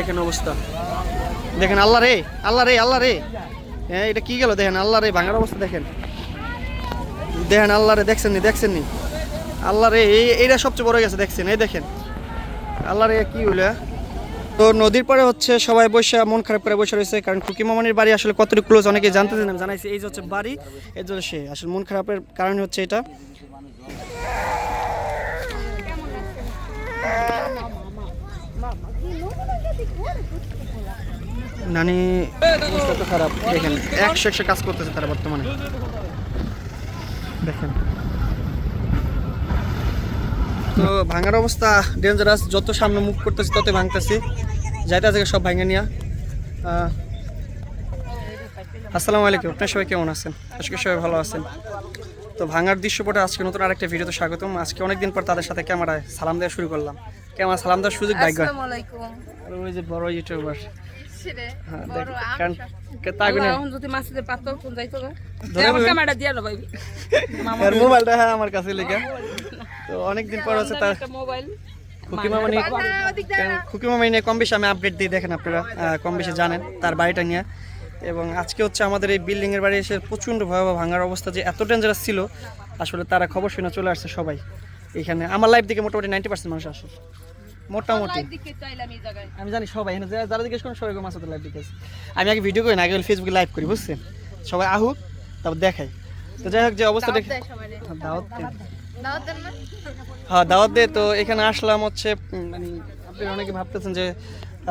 দেখেন অবস্থা। দেখেন, আল্লাহ রে আল্লাহ রে আল্লাহ রে। হ্যাঁ এটা কি গেল? দেখেন, আল্লাহ রে, ভাঙার অবস্থা দেখেন। দেখেন, আল্লাহ রে, দেখছেন নি দেখছেন নি? আল্লাহ রে, এই, এইটা সবচেয়ে বড় গেছে, দেখছেন, এই দেখেন। আল্লাহ রে, কি হইল হ্যাঁ? তো নদীর পরে হচ্ছে সবাই বসে, মন খারাপ করে বসে রয়েছে, কারণ খুকি মামানির বাড়ি আসলে কতটুকু ক্লোজ অনেকে জানতে চান জানাইছে, এই যে হচ্ছে বাড়ি, এই যে সে। আসলে মন খারাপের কারণ হচ্ছে এটা। নানি অবস্থা তো খারাপ। দেখেন একশো একশো কাজ করতেছে তারা বর্তমানে। দেখেন। তো ভাঙার অবস্থা ডেঞ্জারাস যত সামনে মুখ করতেছি তত ভাঙতেছি। যাইতে আছে সব ভাঙে নিয়া। আসসালামু আলাইকুম আপনার সবাই কেমন আছেন? আজকে সবাই ভালো আছেন। তো ভাঙার দৃশ্যপটে আজকে নতুন আরেকটা ভিডিওতে স্বাগতম। আজকে অনেকদিন পর তাদের সাথে ক্যামেরায় সালাম দেওয়া শুরু করলাম। ক্যামেরা সালাম দেওয়ার সুযোগ ভাগ্য? ওই যে বড় ইউটিউবার। হ্যাঁ দিয়া মোবাইলটা হ্যাঁ আমার কাছে লেগে। তো অনেকদিন পর হচ্ছে তার মোবাইল। খুকি মামানি নিয়ে কম বেশি আমি আপডেট দিই দেখেন আপনারা কম বেশি জানেন তার বাড়িটা নিয়ে। এবং আজকে হচ্ছে আমাদের এই বিল্ডিং এর বাড়ি এসে প্রচণ্ড ভয়াবহ ভাঙার অবস্থা যে এত ডেঞ্জারাস ছিল আসলে তারা খবর শুনে চলে আসছে সবাই। এখানে আমার লাইফ দিকে মোটামুটি নাইনটি পার্সেন্ট মানুষ আসে। মোটামুটি। আমি জানি সবাই এখানে যারা- জিজ্ঞেস করেন সবাই মাসাদের লাইভ দেখে আমি আগে ভিডিও করি না আগে ফেসবুকে লাইভ করি বুঝছেন? সবাই আহুক তারপর দেখাই। তো যাই হোক যে অবস্থা দেখে দাওয়াত দেন। দাওয়াত না? হ্যাঁ দাওয়াত তো এখানে আসলাম হচ্ছে মানে আপনি অনেকে ভাবতেছেন যে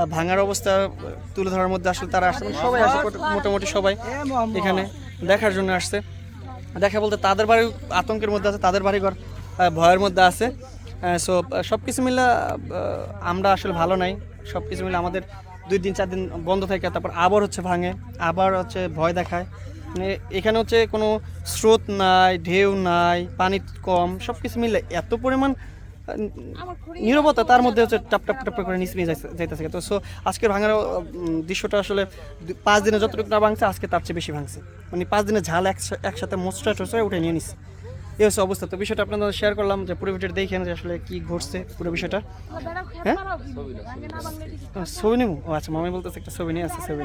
ভাঙার অবস্থা তুলে ধরার মধ্যে আসলে তারা আসছে সবাই আসে মোটামুটি সবাই এখানে দেখার জন্য আসছে। দেখা বলতে তাদের বাড়ি আতঙ্কের মধ্যে আছে তাদের বাড়িঘর ভয়ের মধ্যে আছে। সো সব কিছু মিলে আমরা আসলে ভালো নাই। সব কিছু মিলে আমাদের দুই দিন চার দিন বন্ধ থাকে তারপর আবার হচ্ছে ভাঙে আবার হচ্ছে ভয় দেখায়। মানে এখানে হচ্ছে কোনো স্রোত নাই ঢেউ নাই পানি কম সব কিছু মিলে এত পরিমাণ নীরবতা তার মধ্যে হচ্ছে টাপ টাপ টাপ করে নিচে যাইতেছে। তো সো আজকের ভাঙার দৃশ্যটা আসলে পাঁচ দিনে যতটুকু না ভাঙছে আজকে তার চেয়ে বেশি ভাঙছে। মানে পাঁচ দিনে ঝাল একসা- একসাথে মোচড়া টোচড়া উঠে নিয়ে নিচ্ছে এই হচ্ছে অবস্থা। তো বিষয়টা আপনাদের শেয়ার করলাম যে পুরো ভিডিওটা দেখেন যে আসলে কি ঘটছে পুরো বিষয়টা। হ্যাঁ? ছবি নিব? ও আচ্ছা মামি বলতেছে একটা ছবি নিয়ে আছে ছবি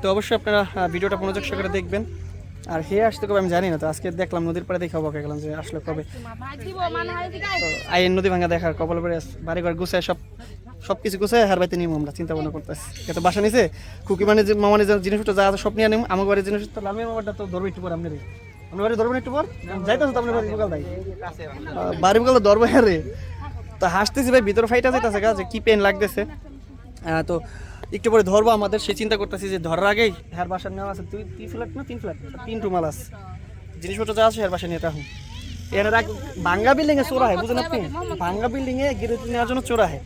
তো অবশ্যই আপনারা ভিডিওটা মনোযোগ সহকারে দেখবেন। আর হে আসতে কবে আমি জানি না, তো আজকে দেখলাম নদীর পাড়ে দেখে অবাক গেলাম যে আসলে কবে। আইন নদী ভাঙা দেখার কপাল বাড়ি ঘর গুছায় সব সব কিছু গুছায় হার বাইতে নিব আমরা চিন্তা ভাবনা করতেছি। এত বাসা নিছে, খুকি মানে যে মামানি যে জিনিসপত্র যা আছে সব নিয়ে নিম আমার বাড়ির জিনিসপত্র আমি আমার বাড়িটা তো ধরবো একটু পর আপনি আপনার বাড়ি ধরবেন একটু পর? যাইতেছে তো আপনার বাড়ি বিকাল তাই। বাড়ি বিকাল ধরবো হ্যাঁ রে। তো হাসতেছি ভাই, ভিতরে ফাইটা যাইতেছে গা, যে কি পেন লাগতেছে। তো একটু পরে ধরবো আমাদের, সে চিন্তা করতেছি যে ধরার আগেই হ্যার বাসার নেওয়া আছে। দুই তিন ফ্ল্যাট না, তিন ফ্ল্যাট তিন রুমাল আছে। জিনিসপত্র যা আছে হ্যার বাসা নিয়ে রাখুন এর রাখ ভাঙ্গা বিল্ডিং এ চোরা হয় বুঝলেন আপনি? ভাঙ্গা বিল্ডিং এ গিরে নেওয়ার জন্য চোরা হয়।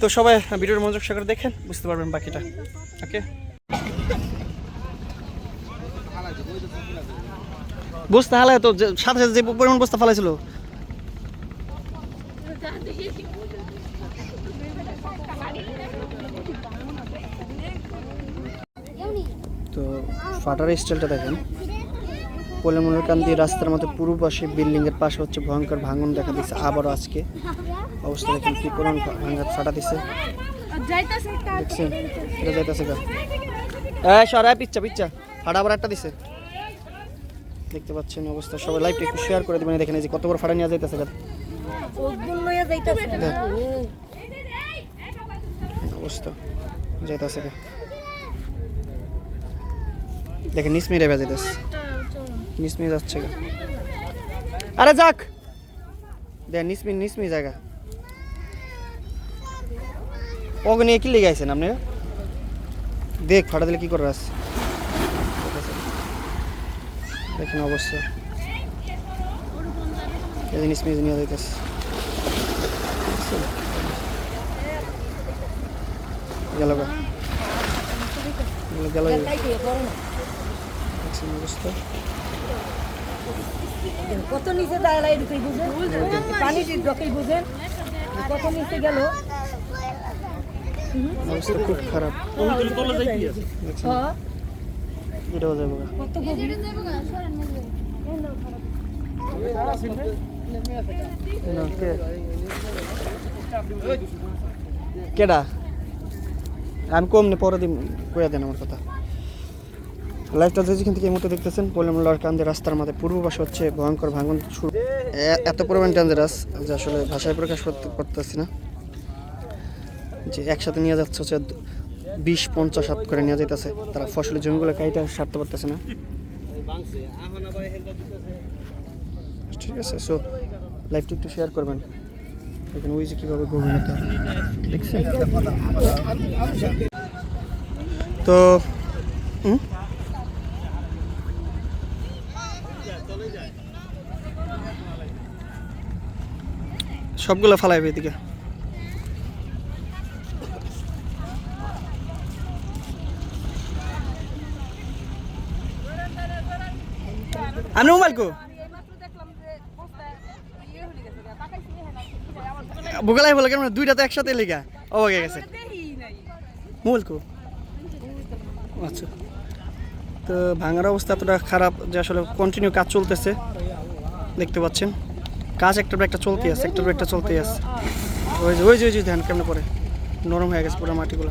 তো সবাই ভিডিওর মনোযোগ সহকারে দেখেন বুঝতে পারবেন বাকিটা। ওকে বস্তা হালায় তো যে- সাথে সাথে যে পরিমাণ বস্তা ফালাইছিল। তো ফাটার স্টাইলটা দেখেন। পলিমনের কান দিয়ে রাস্তার মধ্যে পূর্ব পাশে বিল্ডিং এর পাশে হচ্ছে ভয়ঙ্কর ভাঙন দেখা দিচ্ছে আবারও আজকে অবস্থা দেখেন কি পরিমাণ ভাঙা ফাটা দিচ্ছে দেখছেন? এটা যাইতেছে এই সরাই পিচ্ছা পিচ্ছা ফাটা আবার একটা দিছে। দেখতে পাচ্ছেন অবস্থা। সবাই লাইভটা একটু শেয়ার করে দিবেন। দেখেন এই যে কত বড় ফাটা নিয়ে যাইতেছে গা। অবস্থা। যাইতেছে গা। দেখেন নিসমিরে ভেজাইতেছে। নিসমি যাচ্ছে গা। আরে যাক। দেখ নিসমি নিসমি জায়গা। ওকে নিয়ে কি লেগে আছেন আপনি দেখ ফাটা দিলে কি করে আস দেখেন এই জিনিস মেয়ে নিয়ে যাইতেছে। গেল গা। গেল দেখছেন অবস্থা কত নিচে দাঁড়ায় ঢুকেই বুঝেন? পানি ঢুকেই বুঝেন? কত নিচে গেল? অবস্থা খুব খারাপ। হ্যাঁ, এটাও যাব কত গভীর? কেডা? আমি কম নে পরে দিন কইয়া দেন আমার কথা। লাইফটা যে যেখান থেকে এই মুহূর্তে দেখতেছেন পলিমলার কান্দে রাস্তার মাঝে। পূর্ব পাশে হচ্ছে ভয়ঙ্কর ভাঙন শুরু। এত পরিমাণ ডেঞ্জারাস যে আসলে ভাষায় প্রকাশ করতে পারতেছি না। যে একসাথে নিয়ে যাচ্ছে হচ্ছে বিশ, পঞ্চাশ হাত করে নিয়ে যাইতেছে। তারা ফসলের জমিগুলো কাইটা সারতে পারতেছে না। ঠিক আছে সো লাইভটা একটু শেয়ার করবেন। এখানে ওই যে কীভাবে গভীরতা দেখছেন? তো, হুম? সবগুলো ফালাইবে এদিকে। আমি মোবাইল কো? বুকালাই বলে কেন? দুইটা তো একসাথে লেখা অবাকে গেছে। মোবাইল কো? আচ্ছা। তো ভাঙার অবস্থা এতটা খারাপ যে আসলে কন্টিনিউ কাজ চলতেছে। দেখতে পাচ্ছেন। কাজ একটার পর একটা চলতেই আছে একটার পর একটা চলতেই আছে। ওই যে ওই যে ওই যে, ধ্যান, কেমন করে? নরম হয়ে গেছে পুরো মাটিগুলো।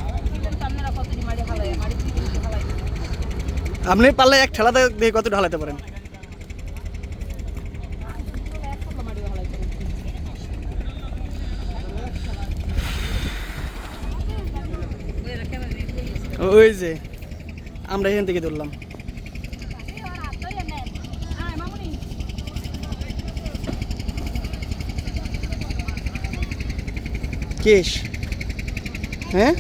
আপনি পারলে এক ঠেলাতে দিয়ে কত ঢালাতে পারেন? ওই যে, আমরা এখান থেকে ধরলাম। কেশ হ্যাঁ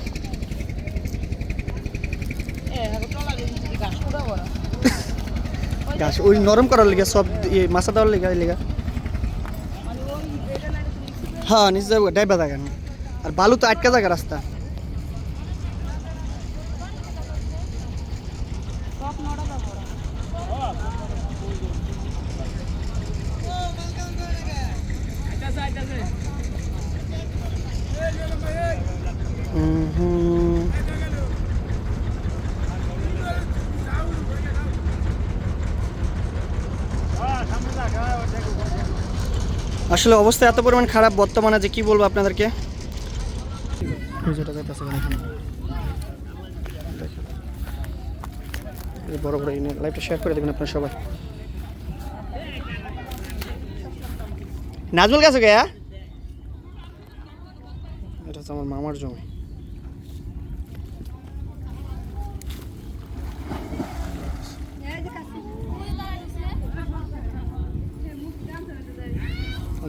গাছ ওই নরম করার লেগে সব ইয়ে মাছা দেওয়ার লেগে লেগে। হ্যাঁ নিচে যাব ডাইবা জায়গা আর বালু তো আটকা জায়গা রাস্তা হুম হুম আসলে অবস্থা এত পরিমাণ খারাপ বর্তমানে যে কি বলব আপনাদেরকে? বড় বড় লাইভটা শেয়ার করে দেবেন আপনার সবাই। নাজমুল গেছে গে হ্যাঁ? এটা হচ্ছে আমার মামার জমি।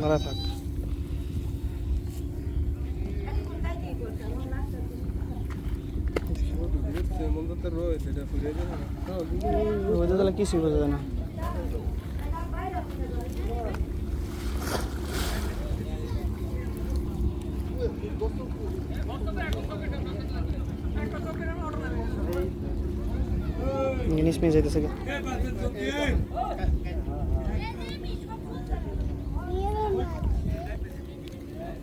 দাঁড়া থাক। কিছুই বোঝা যায় না জিনিস পেয়ে যাইতেছে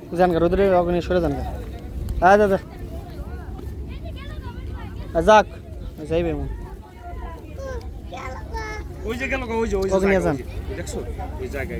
গে। যান গা রোদ্রে অগ্নি সরে যান গা আয় দাদা যাক যাইবে এমন ওই যে গেল ওই যে ওই যে অগ্নি যান দেখছ? ওই জায়গায়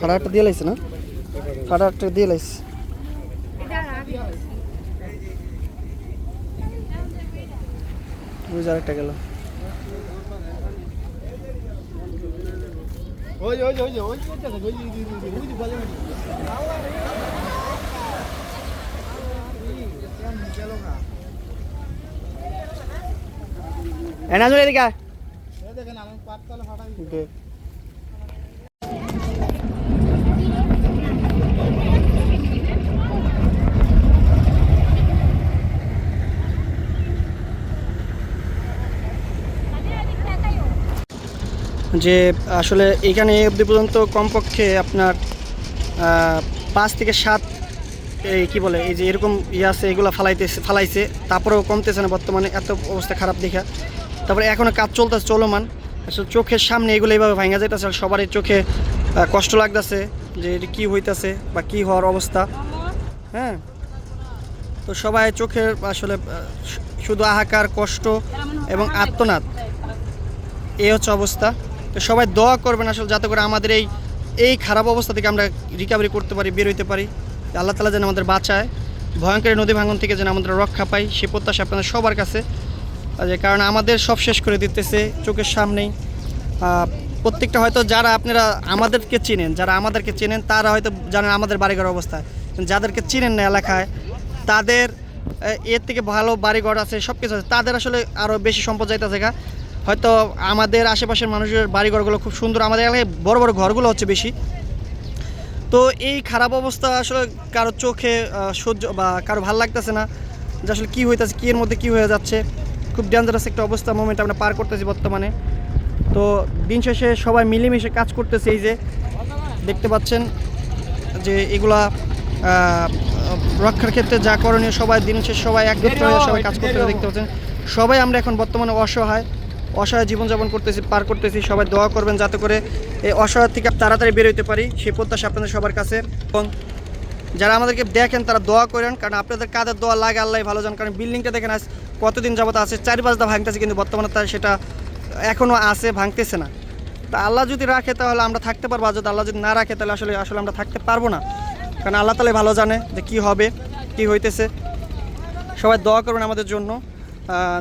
ফাটাটা দিয়ে লাইছে না ফাটাটা দিয়ে লাইছে বুঝে আরেকটা গেল এ নাজমুল এদিকে আয়। দে। যে আসলে এখানে অবধি পর্যন্ত কমপক্ষে আপনার পাঁচ থেকে সাত, এই কী বলে, এই যে এরকম ইয়ে আছে, এগুলো ফালাইতেছে, ফালাইছে, তারপরেও কমতেছে না বর্তমানে, এত অবস্থা খারাপ দেখা। তারপরে এখনও কাজ চলতেছে চলমান, আসলে চোখের সামনে এগুলো এইভাবে ভাঙা যাইতেছে সবারই চোখে কষ্ট লাগতেছে যে এটা কী হইতাছে বা কী হওয়ার অবস্থা। হ্যাঁ তো সবাই চোখের আসলে শুধু হাহাকার কষ্ট এবং আত্মনাদ এই হচ্ছে অবস্থা। তো সবাই দোয়া করবেন আসলে যাতে করে আমাদের এই এই খারাপ অবস্থা থেকে আমরা রিকভারি করতে পারি, বের হইতে পারি। আল্লাহ তালা যেন আমাদের বাঁচায়, ভয়ঙ্কর নদী ভাঙন থেকে যেন আমাদের রক্ষা পাই সে প্রত্যাশা আপনাদের সবার কাছে। যে কারণ আমাদের সব শেষ করে দিতেছে চোখের সামনেই। প্রত্যেকটা হয়তো যারা আপনারা আমাদেরকে চেনেন, যারা আমাদেরকে চেনেন, তারা হয়তো জানেন আমাদের বাড়িঘর অবস্থা। যাদেরকে চিনেন না এলাকায়, তাদের এর থেকে ভালো বাড়িঘর আছে সব কিছু আছে, তাদের আসলে আরও বেশি সম্পদ যাইতেছে গা। হয়তো আমাদের আশেপাশের মানুষের বাড়িঘরগুলো খুব সুন্দর আমাদের এলাকায় বড় বড় ঘরগুলো হচ্ছে বেশি। তো এই খারাপ অবস্থা আসলে কারও চোখে সহ্য বা কারও ভালো লাগতেছে না যে আসলে কী হইতেছে কী এর মধ্যে কী হয়ে যাচ্ছে খুব ডেঞ্জারাস একটা অবস্থা মোমেন্ট আমরা পার করতেছি বর্তমানে। তো দিন শেষে সবাই মিলেমিশে কাজ করতেছে এই যে দেখতে পাচ্ছেন যে এগুলা রক্ষার ক্ষেত্রে যা করণীয় সবাই দিন শেষে সবাই একত্র হয়ে সবাই কাজ করতে দেখতে পাচ্ছেন। সবাই আমরা এখন বর্তমানে অসহায়। অসহায় জীবনযাপন করতেছি, পার করতেছি, সবাই দোয়া করবেন যাতে করে এই অসহায় থেকে তাড়াতাড়ি বেরোতে পারি। সেই প্রত্যাশা আপনাদের সবার কাছে। এবং যারা আমাদেরকে দেখেন, তারা দোয়া করেন, কারণ আপনাদের কাদের দোয়া লাগে, আল্লাহ ভালো জান কারণ বিল্ডিংটা দেখেন, আজ কতদিন যাবত আছে চারি পাঁচটা ভাঙতেছে, কিন্তু বর্তমানে তার সেটা এখনও আছে, ভাঙতেছে না। তা আল্লাহ যদি রাখে, তাহলে আমরা থাকতে পারব। আর যদি আল্লাহ যদি না রাখে, তাহলে আসলে আসলে আমরা থাকতে পারব না। কারণ আল্লাহ তালে ভালো জানে যে কি হবে, কি হইতেছে। সবাই দোয়া করবেন আমাদের জন্য।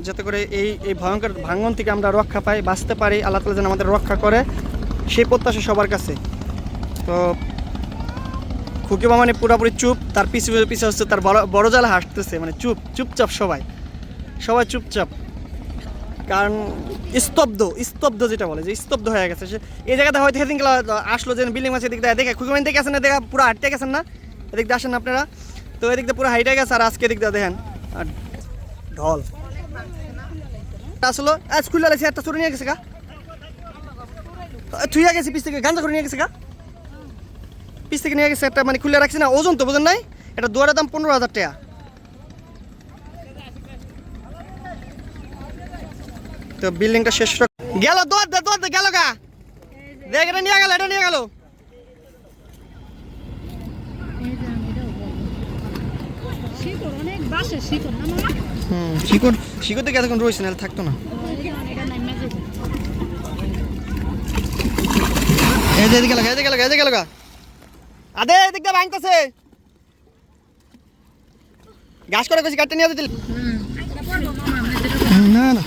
যাতে করে এই এই ভয়ঙ্কর ভাঙন থেকে আমরা রক্ষা পাই, বাঁচতে পারি, আল্লাহ তালা যেন আমাদের রক্ষা করে সেই প্রত্যাশা সবার কাছে। তো খুকি মানে পুরোপুরি চুপ, তার পিছু পিছু হচ্ছে তার বড় বড় জালে হাসতেছে মানে চুপ, চুপচাপ সবাই। সবাই চুপচাপ। কারণ স্তব্ধ স্তব্ধ যেটা বলে, যে স্তব্ধ হয়ে গেছে। সে এই জায়গাতে হয়তো সেদিন আসলো যে বিল্ডিং মাছ এদিক দিয়ে দেখে খুকি মানে দেখে আসেন না, দেখা পুরো হাঁটতে গেছেন না? এদিক দিয়ে আসেন আপনারা? তো এদিক দিয়ে পুরো হাইটে গেছে, আর আজকে এদিক দিয়ে দেখেন, আর ঢল। আসলো। আজ খুলে লাগছে, একটা চুরি নিয়ে গেছে গা। থুইয়া গেছে পিস থেকে, গাঞ্জা করে নিয়ে গেছে গা। পিস থেকে নিয়ে গেছে একটা মানে খুলে রাখছি না, ওজন তো বোঝেন নাই। এটা দুয়ারের দাম পনেরো হাজার টাকা। তো বিল্ডিংটা শেষ গেল, দোয়ার দে দোয়ার দে, গেল গা। দেখ, এটা নিয়ে গেল, এটা নিয়ে গেল। শিকড় অনেক বাসে শিকড় না মামা হুম শিকড় শিকড় থেকে এতক্ষণ রয়েছে না থাকতো না। এদিকে লাগা এদিকে লাগা এদিকে লাগা। আদে এদিক দিয়ে ভাঙতেছে। গাছ করে কইছি কাটতে নিয়ে দিল না না।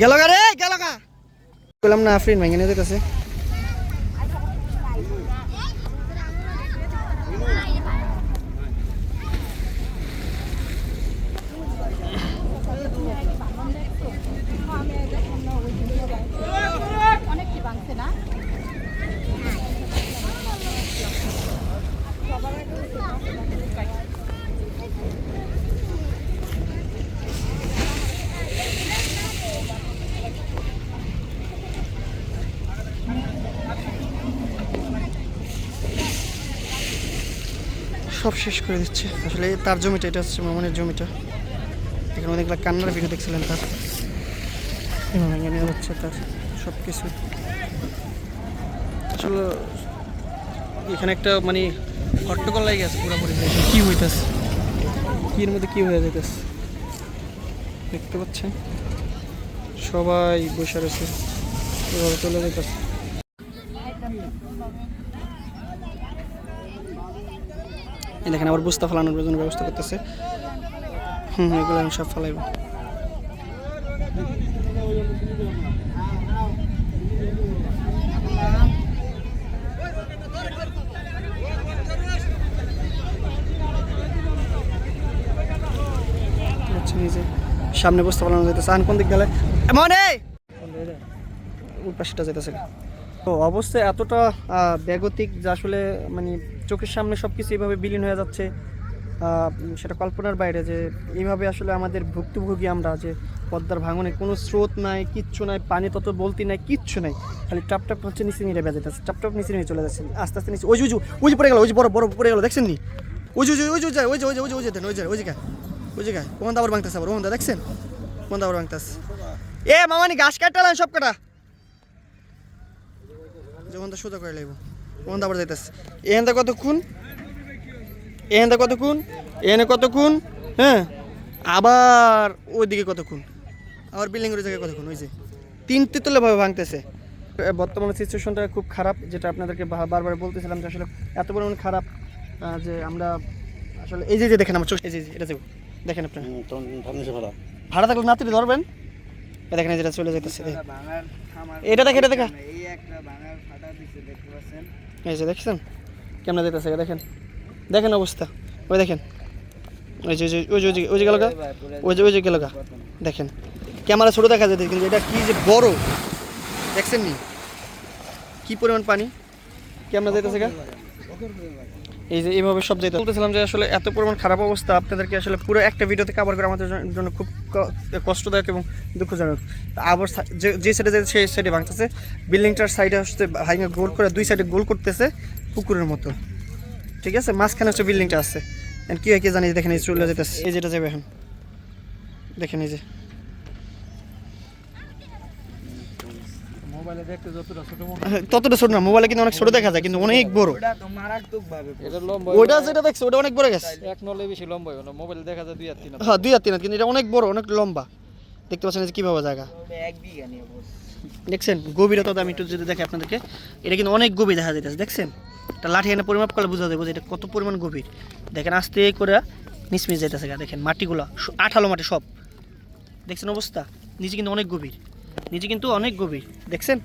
গেল গা রে গেল গা। বললাম না আফরিন ভেঙে নিয়ে যেতেছে। সব শেষ করে দিচ্ছে। আসলে তার জমিটা, এটা হচ্ছে মামনের জমিটা। এখানে অনেকগুলো কান্নার ভিডিও দেখছিলেন তার। হচ্ছে তার সব কিছু আসলে এখানে একটা মানে হট্টগোল লাগে আছে পুরোপুরি কি হইতেছে? কি এর মধ্যে কি হয়ে যেতেছে দেখতে পাচ্ছেন? সবাই বসে রয়েছে। চলে যেতেছে দেখেন আবার বুস্তা ফেলানোর জন্য ব্যবস্থা করতেছে। হুম এগুলো আমি সব ফেলাইব। আচ্ছা সামনে বসতে পারলাম যেতেছে আন কোন দিক গেলে? মনে ওই পাশেটা যেতেছে তো অবস্থা এতটা ব্যাগতিক যে আসলে মানে চোখের সামনে সব কিছু এইভাবে বিলীন হয়ে যাচ্ছে সেটা কল্পনার বাইরে যে এইভাবে আসলে আমাদের ভুক্তভোগী আমরা যে পদ্মার ভাঙনে কোনো স্রোত নাই কিচ্ছু নাই পানি তত বলতি নাই কিচ্ছু নাই খালি টাপ টাপ হচ্ছে নিচে নিয়ে বেজে যাচ্ছে টাপ টাপ নিচে নিয়ে চলে যাচ্ছে আস্তে আস্তে নিচে ওই যে ওই যে পড়ে গেল ওই যে বড় বড় পড়ে গেল দেখছেন নি ওই যে ওই যে ওই যে ওই যে ওই যে ওই যে ওই যে ওই যে ওই যে ওই যে ওই যে ওখান আবার ভাঙতেছে আবার ওখান দেখছেন ওখান আবার ভাঙতেছে এ মামানি ঘাস কাটালাম সব কাটা যখন তো সোজা করে লাগবো ওখান আবার যাইতেছে। এখান কতক্ষণ? এখান থেকে কতক্ষণ? এখানে কতক্ষণ? হ্যাঁ? আবার ওইদিকে কতক্ষণ? আবার বিল্ডিং এর জায়গায় কতক্ষণ? ওই যে। তিন তিতলে ভাবে ভাঙতেছে। বর্তমানে সিচুয়েশনটা খুব খারাপ যেটা আপনাদেরকে বারবার বলতেছিলাম যে আসলে এত পরিমাণ খারাপ যে আমরা আসলে এই যে যে দেখেন আমার চোখ এই যে এটা যে দেখেন। আপনার। ভাড়া। থাকলে নাতিরে ধরবেন। দেখেন এই যেটা চলে যেতেছে। এটা দেখে এটা দেখা। এই যে দেখছেন? কেমন যেতেছে দেখেন। দেখেন অবস্থা। ওই দেখেন। ওই যে ওই যে- ওই যে গেল ওই যে ওই যে গেল দেখেন। ক্যামেরা ছোটো দেখা যায় কিন্তু এটা কি যে বড়। দেখছেন নি? কি পরিমাণ পানি? কেমন যাইতেছে গা? এই যে এইভাবে সব যেতে বলতেছিলাম যে আসলে এত পরিমাণ খারাপ অবস্থা, আপনাদেরকে আসলে পুরো একটা ভিডিওতে কভার করে আমাদের জন্য খুব কষ্টদায়ক এবং দুঃখজনক। আবার যে সাইডে যে সেই সাইডে ভাঙতেছে। বিল্ডিংটার সাইডে হচ্ছে ভাঙে গোল করে দুই সাইডে গোল করতেছে পুকুরের মতো। ঠিক আছে? মাঝখানে হচ্ছে বিল্ডিংটা আছে। কি হয় কি জানি, দেখেন এই চলে যেতেছে এই যেটা যাবে এখন। দেখেন এই যে। মোবাইলে দেখতে যতটা ছোট মনে হ্যাঁ, ততটা ছোট না মোবাইলে কিন্তু অনেক ছোট দেখা যায় কিন্তু অনেক বড়। এটা লম্বা ওইটা যেটা দেখছ ওটা অনেক বড় গেছে। এক নলে বেশি লম্বা হয় না মোবাইলে দেখা যায় দুই আর তিন হ্যাঁ দুই আর তিন কিন্তু এটা অনেক বড় অনেক লম্বা। দেখতে পাচ্ছেন কীভাবে জায়গা। দেখছেন গভীরতা আমি একটু যদি দেখে আপনাদেরকে এটা কিন্তু অনেক গভীর দেখা যাইতেছে দেখছেন? এটা লাঠি এনে পরিমাপ করলে বোঝা যাবে যে এটা কত পরিমাণ গভীর। দেখেন আস্তে করে নিচমিচ যাইতেছে দেখেন মাটিগুলো আঠালো মাটি সব। দেখছেন অবস্থা? নিচে কিন্তু অনেক গভীর। নিচে কিন্তু অনেক গভীর দেখছেন?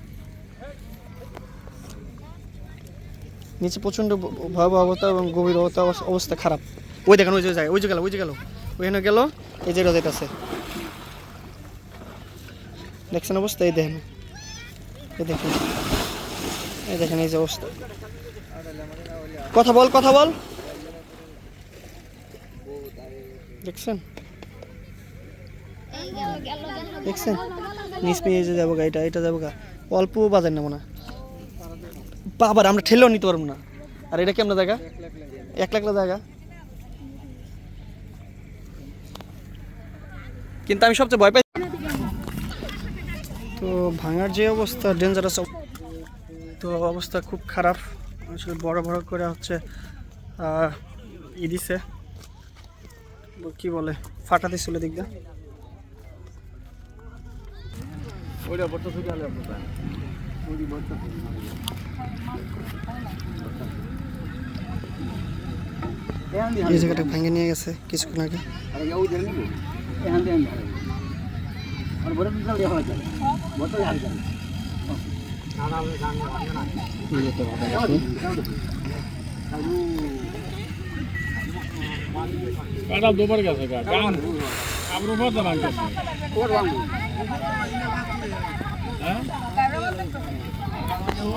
নিচে প্রচণ্ড ভয়াবহ অবস্থা এবং গভীর অবস্থা অবস্থা খারাপ। ওই দেখেন ওই যে যায় ওই যে গেল ওই যে গেল। ওইখানে গেল এই যে যাইতেছে। দেখছেন অবস্থা? এই দেখেন। এই দেখেন। এই দেখেন এই যে অবস্থা। কথা বল কথা বল। দেখছেন? দেখছেন? নিসমি এই যে যাব গা, এটা এটা যাব গা। অল্প বাজার নেব না। বাবার আমরা ঠেলেও নিতে পারব না। আর এটা কেমন জায়গা? এক লাখ জায়গা। কিন্তু আমি সবচেয়ে ভয় পাই তো ভাঙার যে অবস্থা ডেঞ্জারাস তো অবস্থা খুব খারাপ। আসলে বড় বড় করে হচ্ছে ই দিছে। কি বলে ফাটা দিছিল দিক ওইটা বর্তা থেকে আলে আপনি পান ওই বর্তা এই জায়গাটা ভেঙে নিয়ে গেছে কিছুক্ষণ আগে কাটা দুবার গেছে কাটা আবার উপর দাঁড়ান গেছে